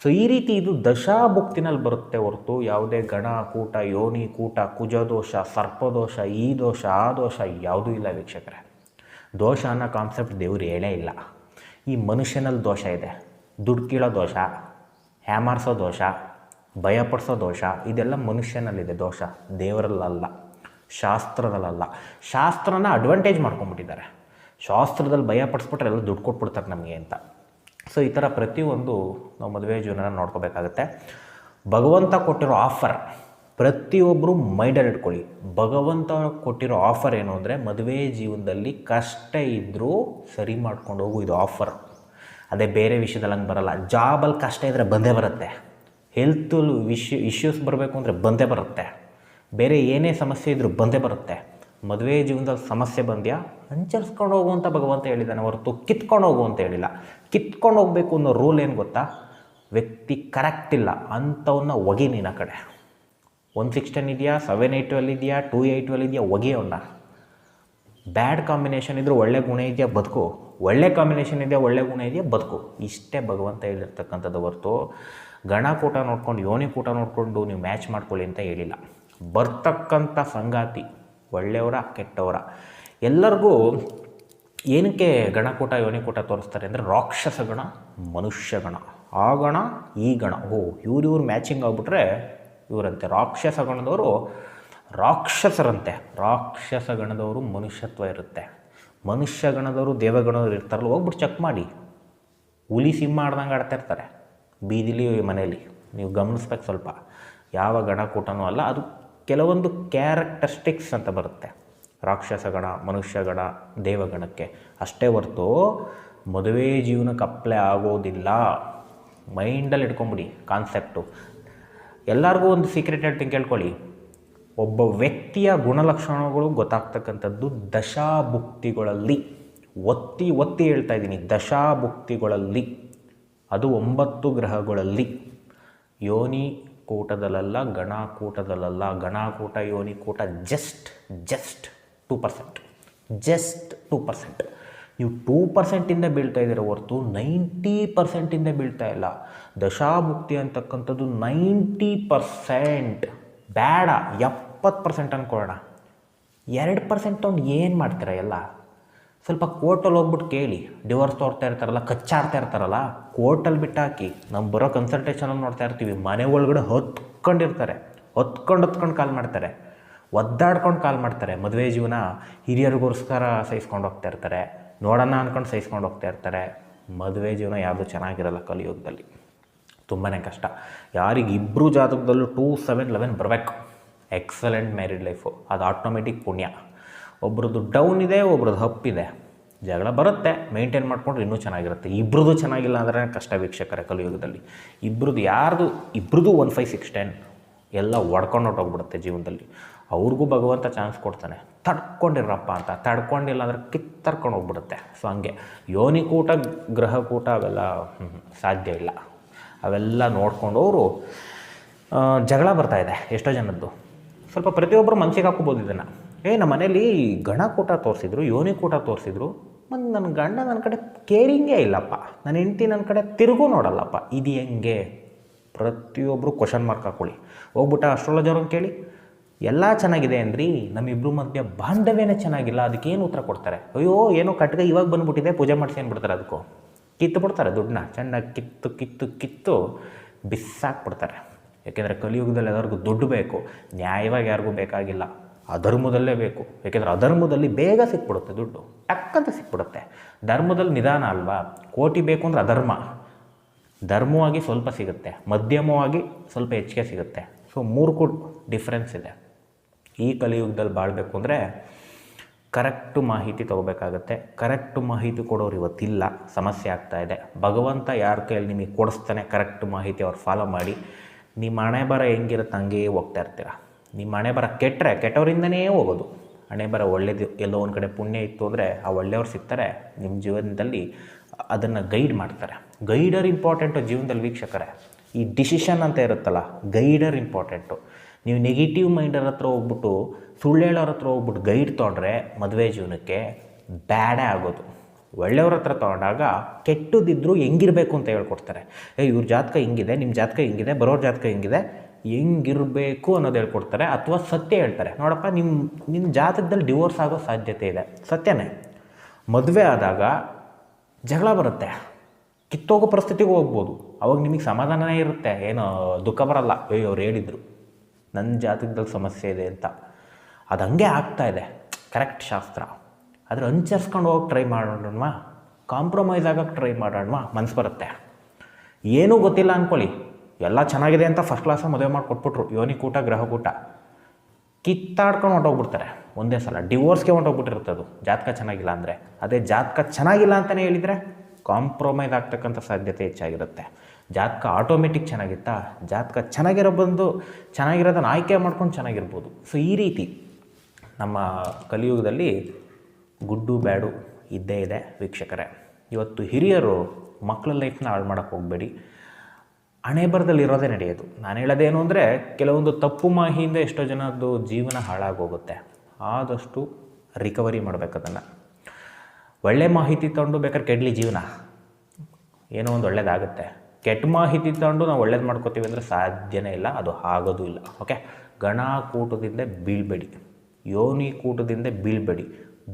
ಸೊ ಈ ರೀತಿ ಇದು ದಶಾಭುಕ್ತಿನಲ್ಲಿ ಬರುತ್ತೆ ಹೊರತು ಯಾವುದೇ ಗಣ ಕೂಟ, ಯೋನಿ, ಕೂಟ, ಕುಜದೋಷ, ಸರ್ಪದೋಷ, ಈ ದೋಷ, ಆ ದೋಷ ಯಾವುದೂ ಇಲ್ಲ ವೀಕ್ಷಕರೇ. ದೋಷ ಅನ್ನೋ ಕಾನ್ಸೆಪ್ಟ್ ದೇವ್ರು ಹೇಳೇ ಇಲ್ಲ. ಈ ಮನುಷ್ಯನಲ್ಲಿ ದೋಷ ಇದೆ. ದುಡ್ಡು ದೋಷ ಹ್ಯಾಮಾರ್ಸೋ ದೋಷ, ಭಯಪಡಿಸೋ ದೋಷ, ಇದೆಲ್ಲ ಮನುಷ್ಯನಲ್ಲಿದೆ ದೋಷ. ದೇವರಲ್ಲಲ್ಲ, ಶಾಸ್ತ್ರದಲ್ಲಲ್ಲ. ಶಾಸ್ತ್ರನ ಅಡ್ವಾಂಟೇಜ್ ಮಾಡ್ಕೊಂಬಿಟ್ಟಿದ್ದಾರೆ ಶಾಸ್ತ್ರದಲ್ಲಿ ಭಯ ಪಡಿಸ್ಬಿಟ್ರೆ ಎಲ್ಲ ದುಡ್ಡು ಕೊಟ್ಬಿಡ್ತಾರೆ ನಮಗೆ ಅಂತ. ಸೊ ಈ ಥರ ಪ್ರತಿಯೊಂದು ನಾವು ಮದುವೆ ಜೀವನ ನೋಡ್ಕೋಬೇಕಾಗತ್ತೆ. ಭಗವಂತ ಕೊಟ್ಟಿರೋ ಆಫರ್ ಪ್ರತಿಯೊಬ್ಬರು ಮೈಂಡಲ್ಲಿ ಇಟ್ಕೊಳ್ಳಿ. ಭಗವಂತ ಕೊಟ್ಟಿರೋ ಆಫರ್ ಏನು ಅಂದರೆ ಮದುವೆ ಜೀವನದಲ್ಲಿ ಕಷ್ಟ ಇದ್ದರೂ ಸರಿ ಮಾಡ್ಕೊಂಡು ಹೋಗು ಇದು ಆಫರ್ ಅದೇ ಬೇರೆ ವಿಷಯದಲ್ಲಿ ಹಂಗೆ ಬರಲ್ಲ. ಜಾಬಲ್ಲಿ ಕಷ್ಟ ಇದ್ದರೆ ಬಂದೇ ಬರುತ್ತೆ. ಹೆಲ್ತಲ್ಲಿ ವಿಶ್ಯೂ ಇಶ್ಯೂಸ್ ಬರಬೇಕು ಅಂದರೆ ಬಂದೇ ಬರುತ್ತೆ. ಬೇರೆ ಏನೇ ಸಮಸ್ಯೆ ಇದ್ದರೂ ಬಂದೇ ಬರುತ್ತೆ. ಮದುವೆ ಜೀವನದಲ್ಲಿ ಸಮಸ್ಯೆ ಬಂದ್ಯಾ? ಹಂಚರಿಸ್ಕೊಂಡು ಹೋಗು ಅಂತ ಭಗವಂತ ಹೇಳಿದ್ದಾನೆ. ಹೊರತು ಕಿತ್ಕೊಂಡು ಹೋಗು ಅಂತ ಹೇಳಿಲ್ಲ. ಕಿತ್ಕೊಂಡು ಹೋಗಬೇಕು ಅನ್ನೋ ರೂಲ್ ಏನು ಗೊತ್ತಾ? ವ್ಯಕ್ತಿ ಕರೆಕ್ಟ್ ಇಲ್ಲ. ಅಂಥವನ್ನ ಒಗಿ ನಿನ್ನ ಕಡೆ. ಒನ್ ಸಿಕ್ಸ್ ಟೆನ್ ಇದೆಯಾ? ಸೆವೆನ್ ಏಯ್ಟ್ ಟ್ವೆಲ್ ಇದೆಯಾ? ಟೂ ಏಯ್ಟ್ ಟ್ವೆಲ್ ಇದೆಯಾ? ಒಗಿ ಅವನ್ನ ಬ್ಯಾಡ್ ಕಾಂಬಿನೇಷನ್ ಇದ್ರೂ ಒಳ್ಳೆ ಗುಣ ಇದೆಯಾ? ಬದುಕು. ಒಳ್ಳೆ ಕಾಂಬಿನೇಷನ್ ಇದೆಯಾ? ಒಳ್ಳೆ ಗುಣ ಇದೆಯಾ? ಬದುಕು. ಇಷ್ಟೇ ಭಗವಂತ ಹೇಳಿರ್ತಕ್ಕಂಥದ್ದು ಹೊರತು ಗಣಕೂಟ ನೋಡ್ಕೊಂಡು ಯೋನಿಕೂಟ ನೋಡಿಕೊಂಡು ನೀವು ಮ್ಯಾಚ್ ಮಾಡ್ಕೊಳ್ಳಿ ಅಂತ ಹೇಳಿಲ್ಲ. ಬರ್ತಕ್ಕಂಥ ಸಂಗಾತಿ ಒಳ್ಳೆಯವರ, ಕೆಟ್ಟವರ. ಎಲ್ಲರಿಗೂ ಏನಕ್ಕೆ ಗಣಕೂಟ ಯೋನಿಕೂಟ ತೋರಿಸ್ತಾರೆ ಅಂದರೆ ರಾಕ್ಷಸ ಗಣ, ಮನುಷ್ಯ ಗಣ. ಆ ಗಣ, ಈ ಗಣ. ಓ ಇವ್ರು ಇವ್ರು ಮ್ಯಾಚಿಂಗ್ ಆಗಿಬಿಟ್ರೆ ಇವರಂತೆ. ರಾಕ್ಷಸ ಗಣದವರು ರಾಕ್ಷಸರಂತೆ. ರಾಕ್ಷಸ ಗಣದವರು ಮನುಷ್ಯತ್ವ ಇರುತ್ತೆ. ಮನುಷ್ಯ ಗಣದವರು ದೇವಗಣದವ್ರು ಇರ್ತಾರಲ್ಲ ಹೋಗ್ಬಿಟ್ಟು ಚೆಕ್ ಮಾಡಿ. ಹುಲಿ ಸಿಂಹ ಆಡ್ದಂಗೆ ಆಡ್ತಾ ಇರ್ತಾರೆ. ಬೀದಿಲಿ ಮನೆಯಲ್ಲಿ ನೀವು ಗಮನಿಸ್ಬೇಕು ಸ್ವಲ್ಪ. ಯಾವ ಗಣಕೂಟನೂ ಅಲ್ಲ, ಅದು ಕೆಲವೊಂದು ಕ್ಯಾರೆಕ್ಟರಿಸ್ಟಿಕ್ಸ್ ಅಂತ ಬರುತ್ತೆ. ರಾಕ್ಷಸಗಣ, ಮನುಷ್ಯಗಣ ಮನುಷ್ಯ ಗಣ ದೇವಗಣಕ್ಕೆ. ಅಷ್ಟೇ ಹೊರತು ಮದುವೆ ಜೀವನಕ್ಕೆ ಅಪ್ಲೈ ಆಗೋದಿಲ್ಲ. ಮೈಂಡಲ್ಲಿ ಇಟ್ಕೊಂಬಿಡಿ ಕಾನ್ಸೆಪ್ಟು ಎಲ್ಲರಿಗೂ ಒಂದು ಸೀಕ್ರೆಟ್ ಹೇಳ್ತೀನಿ ಕೇಳ್ಕೊಳ್ಳಿ. ಒಬ್ಬ ವ್ಯಕ್ತಿಯ ಗುಣಲಕ್ಷಣಗಳು ಗೊತ್ತಾಗ್ತಕ್ಕಂಥದ್ದು ದಶಾಭುಕ್ತಿಗಳಲ್ಲಿ. ಒತ್ತಿ ಒತ್ತಿ ಹೇಳ್ತಾ ಇದ್ದೀನಿ, ದಶಾಭುಕ್ತಿಗಳಲ್ಲಿ. ಅದು ಒಂಬತ್ತು ಗ್ರಹಗಳಲ್ಲಿ. ಯೋನಿ ಕೂಟದಲ್ಲ ಗಣಕೂಟದಲ್ಲ ಗಣಕೂಟ ಯೋನಿ ಕೂಟ just just two percent just two percent ನೀವು ಟೂ ಪರ್ಸೆಂಟಿಂದ ಬೀಳ್ತಾ ಇದ್ದೀರ ಹೊರತು ನೈಂಟಿ ಪರ್ಸೆಂಟಿಂದ ಬೀಳ್ತಾ ಇಲ್ಲ. ದಶಾಮುಕ್ತಿ ಅಂತಕ್ಕಂಥದ್ದು ನೈಂಟಿ ಪರ್ಸೆಂಟ್ ಬೇಡ, ಎಪ್ಪತ್ತು ಪರ್ಸೆಂಟ್ ಅಂದ್ಕೊಳ್ಳೋಣ ಎರಡು ಪರ್ಸೆಂಟ್ ತೊಗೊಂಡು ಏನು ಮಾಡ್ತೀರ ಎಲ್ಲ? ಸ್ವಲ್ಪ ಕೋರ್ಟಲ್ಲಿ ಹೋಗ್ಬಿಟ್ಟು ಕೇಳಿ, ಡಿವೋರ್ಸ್ ತೋರ್ತಾ ಇರ್ತಾರಲ್ಲ, ಕಚ್ಚಾಡ್ತಾ ಇರ್ತಾರಲ್ಲ, ಕೋರ್ಟಲ್ಲಿ ಬಿಟ್ಟಾಕಿ ನಾವು ಬರೋ ಕನ್ಸಲ್ಟೇಷನಲ್ಲಿ ನೋಡ್ತಾ ಇರ್ತೀವಿ, ಮನೆ ಒಳಗಡೆ ಹೊತ್ಕೊಂಡಿರ್ತಾರೆ, ಹೊತ್ಕೊಂಡು ಹೊತ್ಕೊಂಡು ಕಾಲ್ ಮಾಡ್ತಾರೆ, ಒದ್ದಾಡ್ಕೊಂಡು ಕಾಲ್ ಮಾಡ್ತಾರೆ, ಮದುವೆ ಜೀವನ ಹಿರಿಯರಿಗೋಸ್ಕರ ಸಹಿಸ್ಕೊಂಡು ಹೋಗ್ತಾ ಇರ್ತಾರೆ, ನೋಡೋಣ ಅಂದ್ಕೊಂಡು ಸಹಿಸ್ಕೊಂಡು ಹೋಗ್ತಾ ಇರ್ತಾರೆ, ಮದುವೆ ಜೀವನ ಯಾವುದು ಚೆನ್ನಾಗಿರಲ್ಲ ಕಲಿಯುಗದಲ್ಲಿ. ತುಂಬಾ ಕಷ್ಟ. ಯಾರಿಗೆ ಇಬ್ಬರು ಜಾತಕದಲ್ಲೂ ಟೂ ಸೆವೆನ್ ಲೆವೆನ್ ಬರಬೇಕು. ಎಕ್ಸಲೆಂಟ್ ಮ್ಯಾರಿಡ್ ಲೈಫು ಅದು ಆಟೋಮೆಟಿಕ್ ಪುಣ್ಯ. ಒಬ್ರದ್ದು ಡೌನ್ ಇದೆ, ಒಬ್ರದ್ದು ಇದೆ. ಜಗಳ ಬರುತ್ತೆ ಮೇಂಟೈನ್ ಮಾಡಿಕೊಂಡ್ರೆ ಇನ್ನೂ ಚೆನ್ನಾಗಿರುತ್ತೆ. ಇಬ್ರದ್ದು ಚೆನ್ನಾಗಿಲ್ಲ ಅಂದರೆ ಕಷ್ಟ ವೀಕ್ಷಕರ ಕಲಿಯುಗದಲ್ಲಿ. ಇಬ್ರದ್ದು ಯಾರ್ದು, ಇಬ್ರದ್ದು ಒನ್ ಫೈವ್ ಸಿಕ್ಸ್ ಟೆನ್ ಎಲ್ಲ ಒಡ್ಕೊಂಡು ಹೊಟ್ಟೋಗ್ಬಿಡುತ್ತೆ ಜೀವನದಲ್ಲಿ. ಅವ್ರಿಗೂ ಭಗವಂತ ಚಾನ್ಸ್ ಕೊಡ್ತಾನೆ. ತಡ್ಕೊಂಡಿರಪ್ಪ ಅಂತ, ತಡ್ಕೊಂಡಿಲ್ಲ ಅಂದರೆ ಕಿತ್ತರ್ಕೊಂಡು ಹೋಗ್ಬಿಡುತ್ತೆ. ಸೊ ಹಂಗೆ ಯೋನಿಕೂಟ ಗ್ರಹಕೂಟ ಅವೆಲ್ಲ ಸಾಧ್ಯ ಇಲ್ಲ. ಅವೆಲ್ಲ ನೋಡ್ಕೊಂಡು ಅವರು ಜಗಳ ಬರ್ತಾ ಇದೆ ಎಷ್ಟೋ ಜನದ್ದು. ಸ್ವಲ್ಪ ಪ್ರತಿಯೊಬ್ಬರು ಮನಸ್ಸಿಗೆ ಹಾಕೋಬೋದು ಇದನ್ನು. ಏ, ನಮ್ಮ ಮನೇಲಿ ಗಣಕೂಟ ತೋರಿಸಿದ್ರು ಯೋನಿಕೂಟ ತೋರಿಸಿದ್ರು. ಮತ್ತು ನನ್ನ ಗಂಡ ನನ್ನ ಕಡೆ ಕೇರಿಂಗೇ ಇಲ್ಲಪ್ಪ. ನನ್ನ ಹೆಂಡ್ತಿ ನನ್ನ ಕಡೆ ತಿರುಗೂ ನೋಡಲ್ಲಪ್ಪ. ಇದು ಹೆಂಗೆ? ಪ್ರತಿಯೊಬ್ಬರು ಕ್ವಶನ್ ಮಾರ್ಕ್ ಹಾಕೊಳ್ಳಿ. ಹೋಗ್ಬಿಟ್ಟು ಅಂತ ಕೇಳಿ, ಎಲ್ಲ ಚೆನ್ನಾಗಿದೆ ಅಂದ್ರಿ, ನಮ್ಮಿಬ್ರು ಮಧ್ಯೆ ಬಾಂಧವ್ಯನೇ ಚೆನ್ನಾಗಿಲ್ಲ, ಅದಕ್ಕೇನು ಉತ್ತರ ಕೊಡ್ತಾರೆ? ಅಯ್ಯೋ, ಏನೋ ಕಟ್ಟಿಗೆ ಇವಾಗ ಬಂದುಬಿಟ್ಟಿದೆ, ಪೂಜೆ ಮಾಡಿಸಿ ಬಿಡ್ತಾರೆ ಅದಕ್ಕೂ. ಕಿತ್ತು ಬಿಡ್ತಾರೆ ದುಡ್ಡನ್ನ ಚೆನ್ನಾಗಿ ಕಿತ್ತು ಕಿತ್ತು ಕಿತ್ತು ಬಿಸಾಕ್ಬಿಡ್ತಾರೆ. ಯಾಕೆಂದರೆ ಕಲಿಯುಗದಲ್ಲಿ ಎಲ್ಲರಿಗೂ ದುಡ್ಡು ಬೇಕು, ನ್ಯಾಯವಾಗಿ ಯಾರಿಗೂ ಬೇಕಾಗಿಲ್ಲ. ಅಧರ್ಮದಲ್ಲೇ ಬೇಕು. ಯಾಕೆಂದರೆ ಅಧರ್ಮದಲ್ಲಿ ಬೇಗ ಸಿಕ್ಬಿಡುತ್ತೆ ದುಡ್ಡು. ಟಕ್ಕಂತ ಸಿಕ್ಬಿಡುತ್ತೆ. ಧರ್ಮದಲ್ಲಿ ನಿಧಾನ ಅಲ್ವಾ? ಕೋಟಿ ಬೇಕು ಅಂದರೆ ಅಧರ್ಮ. ಧರ್ಮವಾಗಿ ಸ್ವಲ್ಪ ಸಿಗುತ್ತೆ. ಮಧ್ಯಮವಾಗಿ ಸ್ವಲ್ಪ ಹೆಚ್ಚಿಗೆ ಸಿಗುತ್ತೆ. ಸೊ ಮೂರಕ್ಕೂ ಡಿಫ್ರೆನ್ಸ್ ಇದೆ. ಈ ಕಲಿಯುಗದಲ್ಲಿ ಬಾಳಬೇಕು ಅಂದರೆ ಕರೆಕ್ಟು ಮಾಹಿತಿ ತೊಗೋಬೇಕಾಗತ್ತೆ. ಕರೆಕ್ಟ್ ಮಾಹಿತಿ ಕೊಡೋರು ಇವತ್ತಿಲ್ಲ. ಸಮಸ್ಯೆ ಆಗ್ತಾ ಇದೆ. ಭಗವಂತ ಯಾರ ಕೈಯಲ್ಲಿ ನಿಮಗೆ ಕೊಡಿಸ್ತಾನೆ? ಕರೆಕ್ಟ್ ಮಾಹಿತಿ ಅವ್ರು ಫಾಲೋ ಮಾಡಿ. ನಿಮ್ಮ ಹಣೆ ಬರ ಹೆಂಗಿರುತ್ತೆ ಹಂಗೇ ಹೋಗ್ತಾ ಇರ್ತೀರ? ನಿಮ್ಮ ಹಣೆ ಬರ ಕೆಟ್ಟರೆ ಕೆಟ್ಟವರಿಂದನೇ ಹೋಗೋದು. ಹಣೆ ಬರ ಒಳ್ಳೇದು ಎಲ್ಲೋ ಒಂದು ಕಡೆ ಪುಣ್ಯ ಇತ್ತು ಅಂದರೆ ಆ ಒಳ್ಳೆಯವ್ರು ಸಿಗ್ತಾರೆ ನಿಮ್ಮ ಜೀವನದಲ್ಲಿ ಅದನ್ನು ಗೈಡ್ ಮಾಡ್ತಾರೆ. ಗೈಡರ್ ಇಂಪಾರ್ಟೆಂಟು ಜೀವನದಲ್ಲಿ ವೀಕ್ಷಕರೇ, ಈ ಡಿಸಿಷನ್ ಅಂತ ಇರುತ್ತಲ್ಲ ಗೈಡರ್ ಇಂಪಾರ್ಟೆಂಟು ನೀವು ನೆಗೆಟಿವ್ ಮೈಂಡರ್ ಹತ್ರ ಹೋಗ್ಬಿಟ್ಟು, ಸುಳ್ಳು ಹೇಳೋರ ಹತ್ರ ಹೋಗ್ಬಿಟ್ಟು ಗೈಡ್ ತೊಗೊಂಡ್ರೆ ಮದುವೆ ಜೀವನಕ್ಕೆ ಬ್ಯಾಡೇ ಆಗೋದು. ಒಳ್ಳೆಯವ್ರ ಹತ್ರ ತೊಗೊಂಡಾಗ ಕೆಟ್ಟದಿದ್ದರೂ ಹೆಂಗಿರಬೇಕು ಅಂತ ಹೇಳ್ಕೊಡ್ತಾರೆ. ಏ, ಇವ್ರ ಜಾತಕ ಹಿಂಗಿದೆ ನಿಮ್ಮ ಜಾತಕ ಹಿಂಗಿದೆ, ಬರೋರ ಜಾತಕ ಹಿಂಗಿದೆ ಹೆಂಗಿರಬೇಕು ಅನ್ನೋದು ಹೇಳ್ಕೊಡ್ತಾರೆ ಅಥವಾ ಸತ್ಯ ಹೇಳ್ತಾರೆ. ನೋಡಪ್ಪ ನಿಮ್ಮ ನಿಮ್ಮ ಜಾತಕದಲ್ಲಿ ಡಿವೋರ್ಸ್ ಆಗೋ ಸಾಧ್ಯತೆ ಇದೆ. ಸತ್ಯನೇ. ಮದುವೆ ಆದಾಗ ಜಗಳ ಬರುತ್ತೆ. ಕಿತ್ತೋಗೋ ಪರಿಸ್ಥಿತಿಗೆ ಹೋಗ್ಬೋದು. ಅವಾಗ ನಿಮಗೆ ಸಮಾಧಾನನೇ ಇರುತ್ತೆ. ಏನು ದುಃಖ ಬರಲ್ಲ. ಅಯ್ಯೋ ಅವ್ರು ಹೇಳಿದರು. ನನ್ನ ಜಾತಕದಲ್ಲಿ ಸಮಸ್ಯೆ ಇದೆ ಅಂತ. ಅದು ಹಂಗೆ ಆಗ್ತಾ ಇದೆ. ಕರೆಕ್ಟ್ ಶಾಸ್ತ್ರ. ಆದರೆ ಹಂಚರ್ಸ್ಕೊಂಡು ಹೋಗಿ ಟ್ರೈ ಮಾಡೋಣವಾ? ಕಾಂಪ್ರಮೈಸ್ ಆಗೋಕ್ಕೆ ಟ್ರೈ ಮಾಡೋಣವಾ? ಮನಸ್ಸು ಬರುತ್ತೆ. ಏನೂ ಗೊತ್ತಿಲ್ಲ ಅಂದ್ಕೊಳ್ಳಿ ಎಲ್ಲ ಚೆನ್ನಾಗಿದೆ ಅಂತ ಫಸ್ಟ್ ಕ್ಲಾಸ ಮದುವೆ ಮಾಡಿ ಕೊಟ್ಬಿಟ್ರು ಯೋನಿ ಕೂಟ, ಗ್ರಹ ಕೂಟ. ಕಿತ್ತಾಡ್ಕೊಂಡು ಹೊಂಟೋಗ್ಬಿಡ್ತಾರೆ ಒಂದೇ ಸಲ. ಡಿವೋರ್ಸ್ಗೆ ಹೊಂಟೋಗ್ಬಿಟ್ಟಿರುತ್ತೆ ಅದು. ಜಾತಕ ಚೆನ್ನಾಗಿಲ್ಲ ಅಂದರೆ. ಅದೇ ಜಾತಕ ಚೆನ್ನಾಗಿಲ್ಲ ಅಂತಲೇ ಹೇಳಿದರೆ ಕಾಂಪ್ರಮೈಸ್ ಆಗ್ತಕ್ಕಂಥ ಸಾಧ್ಯತೆ ಹೆಚ್ಚಾಗಿರುತ್ತೆ. ಜಾತಕ ಆಟೋಮೆಟಿಕ್ ಚೆನ್ನಾಗಿತ್ತಾ? ಜಾತಕ ಚೆನ್ನಾಗಿರೋ ಬಂದು ಚೆನ್ನಾಗಿರೋದನ್ನು ಆಯ್ಕೆ ಮಾಡ್ಕೊಂಡು ಚೆನ್ನಾಗಿರ್ಬೋದು. ಸೊ ಈ ರೀತಿ ನಮ್ಮ ಕಲಿಯುಗದಲ್ಲಿ ಗುಡ್ಡು, ಬ್ಯಾಡು ಇದ್ದೇ ಇದೆ ವೀಕ್ಷಕರೇ. ಇವತ್ತು ಹಿರಿಯರು ಮಕ್ಕಳ ಲೈಫ್ನ ಹಾಳು ಮಾಡೋಕ್ಕೆ ಹೋಗಬೇಡಿ. ಹಣೆ ಬರದಲ್ಲಿ ಇರೋದೇ ನಡೆಯೋದು. ನಾನು ಹೇಳೋದೇನು ಅಂದರೆ ಕೆಲವೊಂದು ತಪ್ಪು ಮಾಹಿಯಿಂದ ಎಷ್ಟೋ ಜನದ್ದು ಜೀವನ ಹಾಳಾಗೋಗುತ್ತೆ. ಆದಷ್ಟು ರಿಕವರಿ ಮಾಡಬೇಕು ಅದನ್ನು. ಒಳ್ಳೆ ಮಾಹಿತಿ ತಗೊಂಡು ಬೇಕಾದ್ರೆ ಕೆಡಲಿ ಜೀವನ. ಏನೋ ಒಂದು ಒಳ್ಳೇದಾಗುತ್ತೆ. ಕೆಟ್ಟ ಮಾಹಿತಿ ತಗೊಂಡು ನಾವು ಒಳ್ಳೇದು ಮಾಡ್ಕೋತೀವಿ ಅಂದರೆ ಸಾಧ್ಯನೇ ಇಲ್ಲ, ಅದು ಆಗೋದು ಇಲ್ಲ. ಓಕೆ ಗಣ ಕೂಟದಿಂದ ಬೀಳ್ಬೇಡಿ. ಯೋನಿ ಕೂಟದಿಂದ ಬೀಳ್ಬೇಡಿ.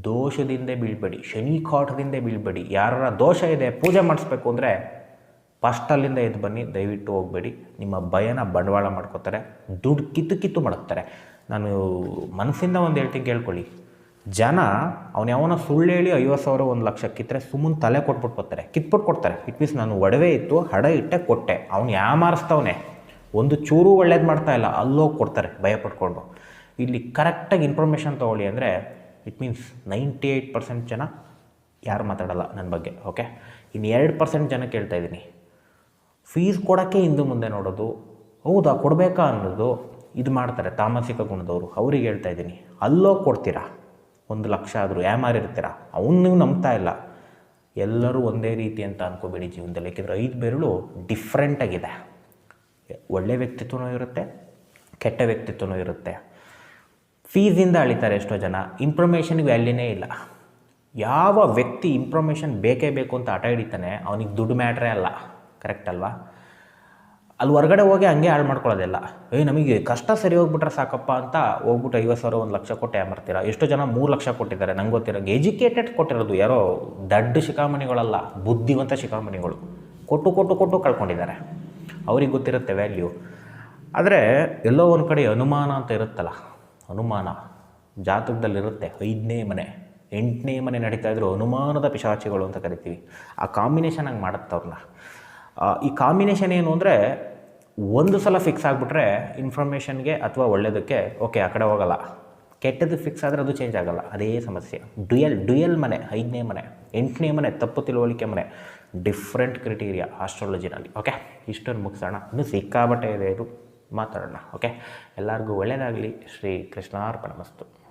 ದೋಷದಿಂದ ಬೀಳ್ಬೇಡಿ. ಶನಿ ಕಾಟದಿಂದ ಬೀಳ್ಬೇಡಿ. ಯಾರ ದೋಷ ಇದೆ, ಪೂಜೆ ಮಾಡಿಸ್ಬೇಕು ಅಂದರೆ ಫಸ್ಟ್ ಅಲ್ಲಿಂದ ಎದ್ದು ಬನ್ನಿ, ದಯವಿಟ್ಟು ಹೋಗಬೇಡಿ. ನಿಮ್ಮ ಭಯನ ಬಂಡವಾಳ ಮಾಡ್ಕೋತಾರೆ. ದುಡ್ಡು ಕಿತ್ತು ಕಿತ್ತು ಮಾಡ್ತಾರೆ ನಾನು ಮನಸ್ಸಿಂದ ಒಂದು ಹೇಳ್ತೀನಿ ಕೇಳ್ಕೊಳ್ಳಿ. ಜನ ಅವನು ಯಾವನ ಸುಳ್ಳು ಹೇಳಿ ಐವತ್ತು ಸಾವಿರ, ಒಂದು ಲಕ್ಷ ಕಿತ್ತರೆ ಸುಮ್ಮನೆ ತಲೆ ಕೊಟ್ಬಿಟ್ಟು ಬರ್ತಾರೆ. ಕಿತ್ಬಿಟ್ಟು ಕೊಡ್ತಾರೆ. ಇಟ್ ಮೀನ್ಸ್ ನಾನು ಒಡವೆ ಇತ್ತು, ಹಡ ಇಟ್ಟೆ, ಕೊಟ್ಟೆ. ಅವ್ನು ಯಾಮಾರಿಸ್ತವನೆ ಒಂದು ಚೂರು ಒಳ್ಳೇದು ಮಾಡ್ತಾ ಇಲ್ಲ, ಅಲ್ಲೋಗಿ ಕೊಡ್ತಾರೆ ಭಯ ಪಟ್ಕೊಂಡು ಇಲ್ಲಿ ಕರೆಕ್ಟಾಗಿ ಇನ್ಫಾರ್ಮೇಷನ್ ತೊಗೊಳ್ಳಿ ಅಂದರೆ it means ninety eight percent ಜನ ಯಾರು ಮಾತಾಡಲ್ಲ ನನ್ನ ಬಗ್ಗೆ ಓಕೆ ಇನ್ನು ಎರಡು ಪರ್ಸೆಂಟ್ ಜನ ಕೇಳ್ತಾ ಇದ್ದೀನಿ. ಫೀಸ್ ಕೊಡೋಕ್ಕೆ ಹಿಂದೆ ಮುಂದೆ ನೋಡೋದು, ಹೌದಾ ಕೊಡಬೇಕಾ ಅನ್ನೋದು ಇದು ಮಾಡ್ತಾರೆ ತಾಮಸಿಕ ಗುಣದವರು. ಅವ್ರಿಗೆ ಹೇಳ್ತಾ ಇದ್ದೀನಿ, ಅಲ್ಲೋ ಕೊಡ್ತೀರಾ? ಒಂದು ಲಕ್ಷ ಆದರೂ ಯಾಮಾರಿರ್ತೀರಾ ಅವನು ನೀವು ನಂಬ್ತಾ ಇಲ್ಲ. ಎಲ್ಲರೂ ಒಂದೇ ರೀತಿ ಅಂತ ಅನ್ಕೋಬೇಡಿ ಜೀವನದಲ್ಲಿ ಏಕೆಂದರೆ ಐದು ಬೆರಳು ಡಿಫ್ರೆಂಟಾಗಿದೆ ಒಳ್ಳೆ ವ್ಯಕ್ತಿತ್ವನೂ ಇರುತ್ತೆ, ಕೆಟ್ಟ ವ್ಯಕ್ತಿತ್ವನೂ ಇರುತ್ತೆ. ಫೀಸಿಂದ ಅಳಿತಾರೆ ಎಷ್ಟೋ ಜನ ಇನ್ಫಾರ್ಮೇಷನ್ಗೆ ವ್ಯಾಲ್ಯೂನೇ ಇಲ್ಲ. ಯಾವ ವ್ಯಕ್ತಿ ಇನ್ಫಾರ್ಮೇಷನ್ ಬೇಕೇ ಬೇಕು ಅಂತ ಆಟ ಹಿಡಿತಾನೆ, ಅವನಿಗೆ ದುಡ್ಡು ಮ್ಯಾಟ್ರೇ ಅಲ್ಲ. ಕರೆಕ್ಟ್ ಅಲ್ವಾ? ಅಲ್ಲಿ ಹೊರಗಡೆ ಹೋಗಿ ಹಂಗೆ ಹಾಳು ಮಾಡ್ಕೊಳ್ಳೋದಿಲ್ಲ. ಏಯ್ ನಮಗೆ ಕಷ್ಟ ಸರಿ ಹೋಗ್ಬಿಟ್ರೆ ಸಾಕಪ್ಪ ಅಂತ ಹೋಗ್ಬಿಟ್ಟು ಐವತ್ತು ಸಾವಿರ ಒಂದು ಲಕ್ಷ ಕೊಟ್ಟು ಯಾಮರ್ತೀರ ಎಷ್ಟು ಜನ ಮೂರು ಲಕ್ಷ ಕೊಟ್ಟಿದ್ದಾರೆ ನಂಗೆ ಗೊತ್ತಿರೋ ಎಜುಕೇಟೆಡ್ ಕೊಟ್ಟಿರೋದು ಯಾರೋ ದಡ್ಡ ಶಿಖಾಮಣಿಗಳಲ್ಲ ಬುದ್ಧಿವಂತ ಶಿಖಾಮಣಿಗಳು. ಕೊಟ್ಟು ಕೊಟ್ಟು ಕೊಟ್ಟು ಕಳ್ಕೊಂಡಿದ್ದಾರೆ. ಅವ್ರಿಗೆ ಗೊತ್ತಿರುತ್ತೆ ವ್ಯಾಲ್ಯೂ ಆದರೆ ಎಲ್ಲೋ ಒಂದು ಕಡೆ ಅನುಮಾನ ಅಂತ ಇರುತ್ತಲ್ಲ ಅನುಮಾನ. ಜಾತಕದಲ್ಲಿರುತ್ತೆ ಐದನೇ ಮನೆ ಎಂಟನೇ ಮನೆ ನಡೀತಾ ಇದ್ರು ಅನುಮಾನದ ಪಿಶಾಚಿಗಳು ಅಂತ ಕರಿತೀವಿ. ಆ ಕಾಂಬಿನೇಷನ್ ಹಂಗೆ ಮಾಡುತ್ತೆ ಅವ್ರನ್ನ ಆ, ಈ ಕಾಂಬಿನೇಷನ್ ಏನು ಅಂದರೆ ಒಂದು ಸಲ ಫಿಕ್ಸ್ ಆಗಿಬಿಟ್ರೆ ಇನ್ಫಾರ್ಮೇಷನ್ಗೆ ಅಥವಾ ಒಳ್ಳೆಯದಕ್ಕೆ ಓಕೆ ಆ ಕಡೆ ಹೋಗಲ್ಲ. ಕೆಟ್ಟದ್ದು ಫಿಕ್ಸ್ ಆದರೆ ಅದು ಚೇಂಜ್ ಆಗಲ್ಲ. ಅದೇ ಸಮಸ್ಯೆ. ಡ್ಯುಯಲ್ ಡ್ಯುಯಲ್ ಮನೆ, ಐದನೇ ಮನೆ, ಎಂಟನೇ ಮನೆ, ತಪ್ಪು ತಿಳುವಳಿಕೆ ಮನೆ ಡಿಫ್ರೆಂಟ್ ಕ್ರಿಟೀರಿಯಾ ಆಸ್ಟ್ರಾಲಜಿನಲ್ಲಿ ಓಕೆ ಇಷ್ಟೊಂದು ಮುಗಿಸೋಣ. ಇನ್ನು ಸಿಕ್ಕಾಬಟ್ಟೆ ಇದೆ ಇದು. ಮಾತಾಡೋಣ ಓಕೆ ಎಲ್ಲರಿಗೂ ಒಳ್ಳೆಯದಾಗಲಿ ಶ್ರೀ ಕೃಷ್ಣಾರ್ಪಣ ಮಸ್ತು.